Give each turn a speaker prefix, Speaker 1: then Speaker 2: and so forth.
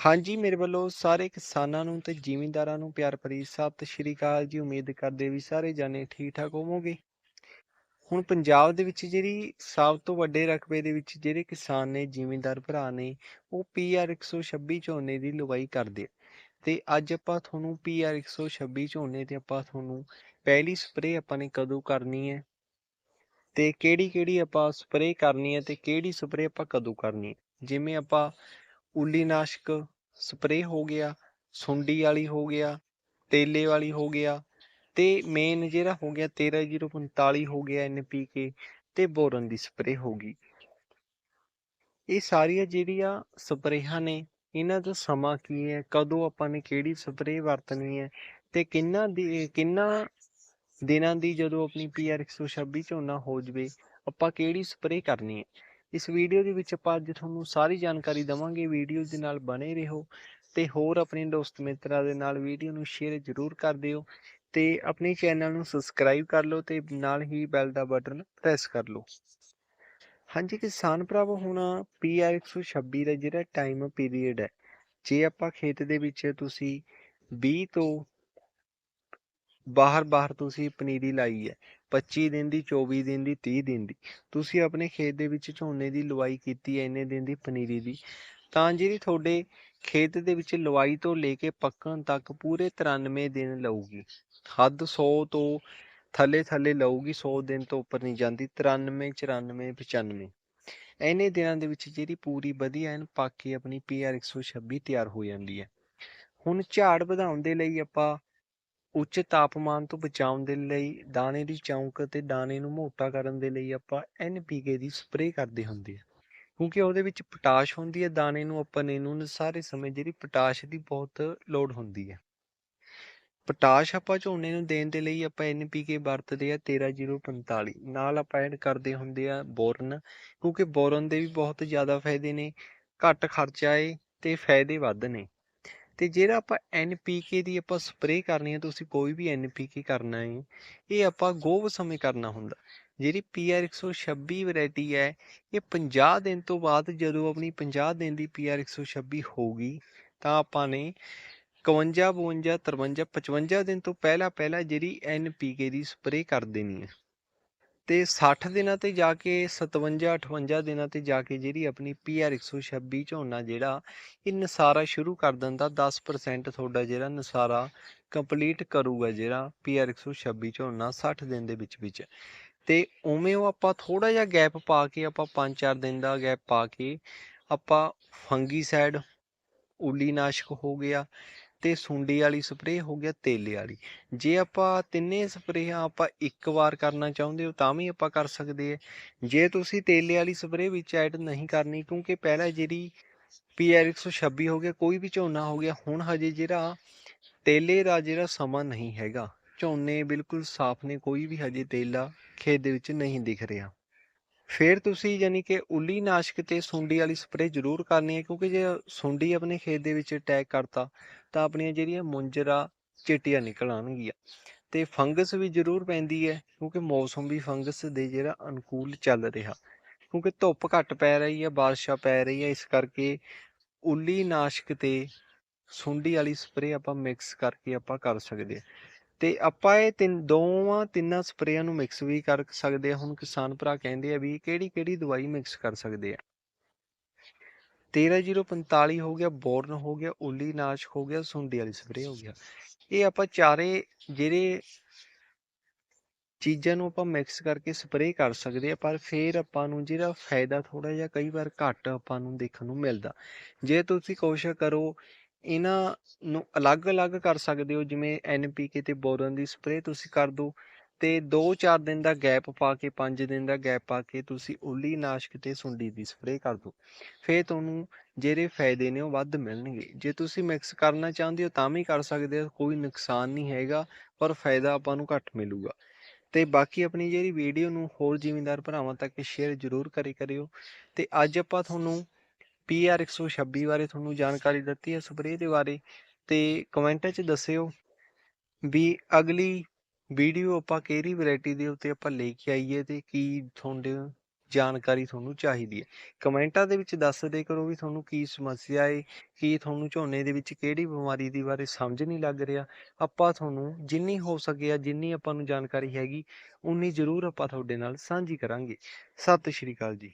Speaker 1: ਹਾਂਜੀ, ਮੇਰੇ ਵੱਲੋਂ ਸਾਰੇ ਕਿਸਾਨਾਂ ਨੂੰ ਤੇ ਜ਼ਿਮੀਂਦਾਰਾਂ ਨੂੰ ਪਿਆਰ ਭਰੀ ਸਤਿ ਸ਼੍ਰੀ ਅਕਾਲ ਜੀ। ਉਮੀਦ ਕਰਦੇ ਵੀ ਸਾਰੇ ਜਾਣੇ ਠੀਕ ਠਾਕ ਹੋਵੋਗੇ। ਹੁਣ ਪੰਜਾਬ ਦੇ ਵਿੱਚ ਜਿਹੜੀ ਸਭ ਤੋਂ ਵੱਡੇ ਰਕਬੇ ਦੇ ਵਿੱਚ ਜਿਹੜੇ ਕਿਸਾਨ ਨੇ, ਜ਼ਿਮੀਂਦਾਰ ਭਰਾ ਨੇ, ਉਹ ਪੀਆਰ 126 ਝੋਨੇ ਦੀ ਲਵਾਈ ਕਰਦੇ ਤੇ ਅੱਜ ਆਪਾਂ ਤੁਹਾਨੂੰ ਪੀਆਰ 126 ਝੋਨੇ ਤੇ ਆਪਾਂ ਤੁਹਾਨੂੰ ਪਹਿਲੀ ਸਪਰੇਅ ਆਪਾਂ ਨੇ ਕਦੋਂ ਕਰਨੀ ਹੈ? ਤੇ ਕਿਹੜੀ ਕਿਹੜੀ ਆਪਾਂ ਸਪਰੇਅ ਕਰਨੀ ਹੈ ਤੇ ਕਿਹੜੀ ਸਪਰੇਅ ਆਪਾਂ ਕਦੋਂ ਕਰਨੀ ਹੈ? ਜਿਵੇਂ ਆਪਾਂ ਉੱਲੀ ਨਾਸ਼ਕ ਸਪਰੇਅ ਹੋ ਗਿਆ, ਸੁੰਡੀ ਵਾਲੀ ਹੋ ਗਿਆ, ਤੇਲੇ ਵਾਲੀ ਹੋ ਗਿਆ ਤੇ ਮੇਨ ਜਿਹੜਾ ਹੋ ਗਿਆ 13045 ਹੋ ਗਿਆ ਐਨਪੀਕੇ ਤੇ ਬੋਰਨ ਦੀ ਸਪਰੇਅ ਹੋ ਗਈ। ਇਹ ਸਾਰੀਆਂ ਜਿਹੜੀਆਂ ਸਪਰੇਹਾਂ ਨੇ, ਇਹਨਾਂ ਦਾ ਸਮਾਂ ਕੀ ਹੈ, ਕਦੋਂ ਆਪਾਂ ਨੇ ਕਿਹੜੀ ਸਪਰੇਅ ਵਰਤਣੀ ਹੈ ਤੇ ਕਿੰਨਾ ਦੀ, ਕਿੰਨਾ ਦਿਨਾਂ ਦੀ ਜਦੋਂ ਆਪਣੀ ਪੀਆਰ 126 ਝੋਨਾ ਹੋ ਜਵੇ, ਆਪਾਂ ਕਿਹੜੀ ਸਪਰੇਅ ਕਰਨੀ ਹੈ? ਇਸ ਵੀਡੀਓ ਦੇ ਵਿੱਚ ਆਪਾਂ ਅੱਜ ਤੁਹਾਨੂੰ ਸਾਰੀ ਜਾਣਕਾਰੀ ਦਵਾਂਗੇ ਵੀਡੀਓ ਦੇ ਨਾਲ ਬਣੇ ਰਹੋ ਤੇ ਹੋਰ ਆਪਣੇ ਦੋਸਤ ਮਿੱਤਰਾਂ ਦੇ ਨਾਲ ਵੀਡੀਓ ਨੂੰ ਸ਼ੇਅਰ ਜ਼ਰੂਰ ਕਰ ਦਿਓ ਤੇ ਆਪਣੇ ਚੈਨਲ ਨੂੰ ਸਬਸਕ੍ਰਾਈਬ ਕਰ ਲਓ ਤੇ ਨਾਲ ਹੀ ਬੈਲ ਦਾ ਬਟਨ ਪ੍ਰੈਸ ਕਰ ਲਓ। ਹਾਂਜੀ ਕਿਸਾਨ ਭਰਾਵੋ, ਹੁਣ ਪੀਆਰ 126 ਦਾ ਜਿਹੜਾ ਟਾਈਮ ਪੀਰੀਅਡ ਹੈ, ਜੇ ਆਪਾਂ ਖੇਤ ਦੇ ਵਿੱਚ ਤੁਸੀਂ 20 ਤੋਂ ਬਾਹਰ ਬਾਹਰ ਤੁਸੀਂ ਪਨੀਰੀ ਲਾਈ ਹੈ 25 ਦਿਨ ਦੀ 24 ਦਿਨ ਦੀ 30 ਦਿਨ ਦੀ। ਤੁਸੀਂ ਆਪਣੇ ਖੇਤ ਦੇ ਵਿੱਚ ਝੋਨੇ ਦੀ ਲਵਾਈ ਕੀਤੀ ਹੈ, ਇੰਨੇ ਦਿਨ ਦੀ ਪਨੀਰੀ ਦੀ। ਤਾਂ ਜਿਹੜੀ ਤੁਹਾਡੇ ਖੇਤ ਦੇ ਵਿੱਚ ਲਵਾਈ ਤੋਂ ਲੈ ਕੇ ਪੱਕਣ ਤੱਕ ਪੂਰੇ 93 ਦਿਨ ਲਊਗੀ। ਹੱਦ 100 ਤੋਂ ਥੱਲੇ ਥੱਲੇ ਲਊਗੀ 100 ਦਿਨ ਤੋਂ ਉੱਪਰ ਨਹੀਂ ਜਾਂਦੀ 93 94 95 ਐਨੇ ਦਿਨਾਂ ਦੇ ਵਿੱਚ ਜਿਹੜੀ ਪੂਰੀ ਵਧੀਆ ਐਨ ਪੱਕ ਕੇ ਆਪਣੀ ਪੀਆਰ 126 ਤਿਆਰ ਹੋ ਜਾਂਦੀ ਹੈ। ਹੁਣ ਝਾੜ ਵਧਾਉਣ ਦੇ ਲਈ ਆਪਾਂ ਉੱਚ ਤਾਪਮਾਨ ਤੋਂ ਬਚਾਉਣ ਦੇ ਲਈ ਦਾਣੇ ਦੀ ਚੌਂਕ ਅਤੇ ਦਾਣੇ ਨੂੰ ਮੋਟਾ ਕਰਨ ਦੇ ਲਈ ਆਪਾਂ ਐਨਪੀਕੇ ਦੀ ਸਪਰੇਅ ਕਰਦੇ ਹੁੰਦੇ ਆ ਕਿਉਂਕਿ ਉਹਦੇ ਵਿੱਚ ਪੋਟਾਸ਼ ਹੁੰਦੀ ਹੈ, ਦਾਣੇ ਨੂੰ ਆਪਾਂ ਨੇ ਨੂੰ ਸਾਰੇ ਸਮੇਂ ਜਿਹੜੀ ਪੋਟਾਸ਼ ਦੀ ਬਹੁਤ ਲੋੜ ਹੁੰਦੀ ਹੈ। ਪੋਟਾਸ਼ ਆਪਾਂ ਝੋਨੇ ਨੂੰ ਦੇਣ ਦੇ ਲਈ ਆਪਾਂ ਐਨਪੀਕੇ ਵਰਤਦੇ ਆ 13045 ਨਾਲ ਆਪਾਂ ਐਡ ਕਰਦੇ ਹੁੰਦੇ ਆ ਬੋਰਨ, ਕਿਉਂਕਿ ਬੋਰਨ ਦੇ ਵੀ ਬਹੁਤ ਜ਼ਿਆਦਾ ਫਾਇਦੇ ਨੇ, ਘੱਟ ਖਰਚਾ ਏ ਤੇ ਫਾਇਦੇ ਵੱਧ ਨੇ। ਤੇ ਜਿਹੜਾ ਆਪਾਂ ਐਨਪੀਕੇ ਦੀ ਆਪਾਂ ਸਪਰੇਅ ਕਰਨੀ ਹੈ ਤੁਸੀਂ ਕੋਈ ਵੀ ਐਨਪੀਕੇ ਕਰਨਾ ਹੈ ਇਹ ਆਪਾਂ ਗੋਬ ਸਮੇਂ ਕਰਨਾ ਹੁੰਦਾ। ਜਿਹੜੀ ਪੀਆਰ 126 ਵੈਰਾਈਟੀ ਹੈ, ਇਹ 50 ਦਿਨ ਤੋਂ ਬਾਅਦ ਜਦੋਂ ਆਪਣੀ 50 ਦਿਨ ਦੀ ਪੀਆਰ 126 ਹੋਊਗੀ, ਤਾਂ ਆਪਾਂ ਨੇ 51 52 53 55 ਦਿਨ ਤੋਂ ਪਹਿਲਾਂ ਪਹਿਲਾਂ ਜਿਹੜੀ ਐਨਪੀਕੇ ਦੀ ਸਪਰੇਅ ਕਰ ਦੇਣੀ ਹੈ ਤੇ 60 ਦਿਨਾਂ ਤੇ ਜਾ ਕੇ 57 58 ਦਿਨਾਂ ਤੇ ਜਾ ਕੇ ਜਿਹੜੀ ਆਪਣੀ ਪੀਆਰ 126 ਝੋਨਾ ਜਿਹੜਾ, ਇਹ ਨਸਾਰਾ ਸ਼ੁਰੂ ਕਰ ਦਿੰਦਾ 10% ਤੁਹਾਡਾ ਜਿਹੜਾ ਨਸਾਰਾ ਕੰਪਲੀਟ ਕਰੂਗਾ ਜਿਹੜਾ ਪੀਆਰ 126 ਝੋਨਾ 60 ਦਿਨ ਦੇ ਵਿੱਚ ਵਿੱਚ। ਤੇ ਉਵੇਂ ਉਹ ਆਪਾਂ ਥੋੜਾ ਜਿਹਾ ਗੈਪ ਪਾ ਕੇ ਆਪਾਂ 5-4 ਦਿਨ ਦਾ ਗੈਪ ਪਾ ਕੇ ਆਪਾਂ ਫੰਗੀਸਾਈਡ, ਉਲੀਨਾਸ਼ਕ ਹੋ ਗਿਆ ਤੇ ਸੁੰਡੀ ਵਾਲੀ ਸਪਰੇਅ ਹੋ ਗਿਆ ਤੇਲੇ ਵਾਲੀ। ਜੇ ਆਪਾਂ ਤਿੰਨੇ ਸਪਰੇਆਂ ਆਪਾਂ ਇੱਕ ਵਾਰ ਕਰਨਾ ਚਾਹੁੰਦੇ ਹੋ ਤਾਂ ਵੀ ਆਪਾਂ ਕਰ ਸਕਦੇ ਹਾਂ ਜੇ ਤੁਸੀਂ ਤੇਲੇ ਵਾਲੀ ਸਪਰੇਅ ਵਿੱਚ ਐਡ ਨਹੀਂ ਕਰਨੀ ਕਿਉਂਕਿ ਪਹਿਲਾਂ ਜਿਹੜੀ ਪੀਆਰ 126 ਹੋ ਗਿਆ, ਕੋਈ ਵੀ ਝੋਨਾ ਹੋ ਗਿਆ, ਹੁਣ ਹਜੇ ਜਿਹੜਾ ਤੇਲੇ ਦਾ ਜਿਹੜਾ ਸਮਾਂ ਨਹੀਂ ਹੈਗਾ। ਝੋਨੇ ਬਿਲਕੁਲ ਸਾਫ਼ ਨੇ, ਕੋਈ ਵੀ ਹਜੇ ਤੇਲਾ ਖੇਤ ਦੇ ਵਿੱਚ ਨਹੀਂ ਦਿਖ ਰਿਹਾ। ਫਿਰ ਤੁਸੀਂ ਯਾਨੀ ਕਿ ਉੱਲੀ ਨਾਸ਼ਕ ਤੇ ਸੁੰਡੀ ਵਾਲੀ ਸਪਰੇਅ ਜ਼ਰੂਰ ਕਰਨੀ ਹੈ ਕਿਉਂਕਿ ਜੇ ਸੁੰਡੀ ਆਪਣੇ ਖੇਤ ਦੇ ਵਿੱਚ ਅਟੈਕ ਕਰਤਾ ਤਾਂ ਆਪਣੀਆਂ ਜਿਹੜੀਆਂ ਮੁੰਜਰਾ ਚਿੱਟੀਆਂ ਨਿਕਲ ਆਉਣਗੀਆਂ। ਤੇ ਫੰਗਸ ਵੀ ਜ਼ਰੂਰ ਪੈਂਦੀ ਹੈ, ਕਿਉਂਕਿ ਮੌਸਮ ਵੀ ਫੰਗਸ ਦੇ ਜਿਹੜਾ ਅਨੁਕੂਲ ਚੱਲ ਰਿਹਾ। ਕਿਉਂਕਿ ਧੁੱਪ ਘੱਟ ਪੈ ਰਹੀ ਹੈ, ਬਾਰਿਸ਼ਾਂ ਪੈ ਰਹੀ ਹੈ ਇਸ ਕਰਕੇ ਉੱਲੀ ਨਾਸ਼ਕ ਤੇ ਸੁੰਡੀ ਵਾਲੀ ਸਪਰੇਅ ਆਪਾਂ ਮਿਕਸ ਕਰਕੇ ਆਪਾਂ ਕਰ ਸਕਦੇ ਹਾਂ। ਤੇ ਆਪਾਂ ਇਹ ਤਿੰਨ, ਦੋਵਾਂ ਤਿੰਨਾਂ ਸਪਰੇਆਂ ਨੂੰ ਮਿਕਸ ਵੀ ਕਰ ਸਕਦੇ ਹਾਂ। ਹੁਣ ਕਿਸਾਨ ਭਰਾ ਕਹਿੰਦੇ ਆ ਵੀ ਕਿਹੜੀ ਕਿਹੜੀ ਦਵਾਈ ਮਿਕਸ ਕਰ ਸਕਦੇ ਆ? 13045 ਹੋ ਗਿਆ, ਬੋਰਨ ਹੋ ਗਿਆ ਉਲੀ ਨਾਸ਼ ਹੋ ਗਿਆ, ਸੁੰਡੀ ਵਾਲੀ ਸਪਰੇਅ ਹੋ ਗਿਆ। ਇਹ ਆਪਾਂ ਚਾਰੇ ਜਿਹੜੇ ਚੀਜ਼ਾਂ ਨੂੰ ਆਪਾਂ ਮਿਕਸ ਕਰਕੇ ਸਪਰੇਅ ਕਰ ਸਕਦੇ ਆ ਪਰ ਫਿਰ ਆਪਾਂ ਨੂੰ ਜਿਹੜਾ ਫਾਇਦਾ ਥੋੜਾ ਜਿਹਾ ਕਈ ਵਾਰ ਘੱਟ ਆਪਾਂ ਨੂੰ ਦੇਖਣ ਨੂੰ ਮਿਲਦਾ। ਜੇ ਤੁਸੀਂ ਕੋਸ਼ਿਸ਼ ਕਰੋ ਇਹਨਾਂ ਨੂੰ ਅਲੱਗ-ਅਲੱਗ ਕਰ ਸਕਦੇ ਹੋ, ਜਿਵੇਂ ਐਨਪੀਕੇ ਤੇ ਬੋਰਨ ਦੀ ਸਪਰੇਅ ਤੁਸੀਂ ਕਰ ਦਿਓ ਤੇ 2-4 ਦਿਨ ਦਾ ਗੈਪ ਪਾ ਕੇ 5 ਦਿਨ ਦਾ ਗੈਪ ਪਾ ਕੇ ਤੁਸੀਂ ਉੱਲੀ ਨਾਸ਼ਕ ਤੇ ਸੁੰਡੀ ਦੀ ਸਪਰੇਅ ਕਰ ਦਿਓ। ਫੇਰ ਤੁਹਾਨੂੰ ਜਿਹੜੇ ਫਾਇਦੇ ਨੇ ਉਹ ਵੱਧ ਮਿਲਣਗੇ। ਜੇ ਤੁਸੀਂ ਮਿਕਸ ਕਰਨਾ ਚਾਹੁੰਦੇ ਹੋ ਤਾਂ ਵੀ ਕਰ ਸਕਦੇ ਹੋ, ਕੋਈ ਨੁਕਸਾਨ ਨਹੀਂ ਹੈਗਾ, ਪਰ ਫਾਇਦਾ ਆਪਾਂ ਨੂੰ ਘੱਟ ਮਿਲੂਗਾ। ਤੇ ਬਾਕੀ ਆਪਣੀ ਜਿਹੜੀ ਵੀਡੀਓ ਨੂੰ ਹੋਰ ਜ਼ਿਮੀਂਦਾਰ ਭਰਾਵਾਂ ਤੱਕ ਸ਼ੇਅਰ ਜ਼ਰੂਰ ਕਰੀ ਕਰਿਓ। ਤੇ ਅੱਜ ਆਪਾਂ ਤੁਹਾਨੂੰ ਪੀਆਰ 126 ਬਾਰੇ ਤੁਹਾਨੂੰ ਜਾਣਕਾਰੀ ਦਿੱਤੀ ਹੈ ਸਪਰੇਅ ਦੇ ਬਾਰੇ। ਤੇ ਕਮੈਂਟ 'ਚ ਦੱਸਿਓ ਵੀ ਅਗਲੀ ਵੀਡੀਓ ਆਪਾਂ ਕਿਹੜੀ ਵੈਰਾਈਟੀ ਦੇ ਉੱਤੇ ਆਪਾਂ ਲੈ ਕੇ ਆਈਏ ਤੇ ਕੀ ਤੁਹਾਡੇ ਜਾਣਕਾਰੀ ਤੁਹਾਨੂੰ ਚਾਹੀਦੀ ਹੈ? ਕਮੈਂਟਾਂ ਦੇ ਵਿੱਚ ਦੱਸਦੇ ਕਰੋ ਵੀ ਤੁਹਾਨੂੰ ਕੀ ਸਮੱਸਿਆ ਹੈ ਕੀ ਤੁਹਾਨੂੰ ਝੋਨੇ ਦੇ ਵਿੱਚ ਕਿਹੜੀ ਬਿਮਾਰੀ ਦੀ ਬਾਰੇ ਸਮਝ ਨਹੀਂ ਲੱਗ ਰਿਹਾ। ਆਪਾਂ ਤੁਹਾਨੂੰ ਜਿੰਨੀ ਹੋ ਸਕੇ ਆ, ਜਿੰਨੀ ਆਪਾਂ ਨੂੰ ਜਾਣਕਾਰੀ ਹੈਗੀ, ਉਨੀ ਜ਼ਰੂਰ ਆਪਾਂ ਤੁਹਾਡੇ ਨਾਲ ਸਾਂਝੀ ਕਰਾਂਗੇ। ਸਤਿ ਸ਼੍ਰੀ ਅਕਾਲ ਜੀ।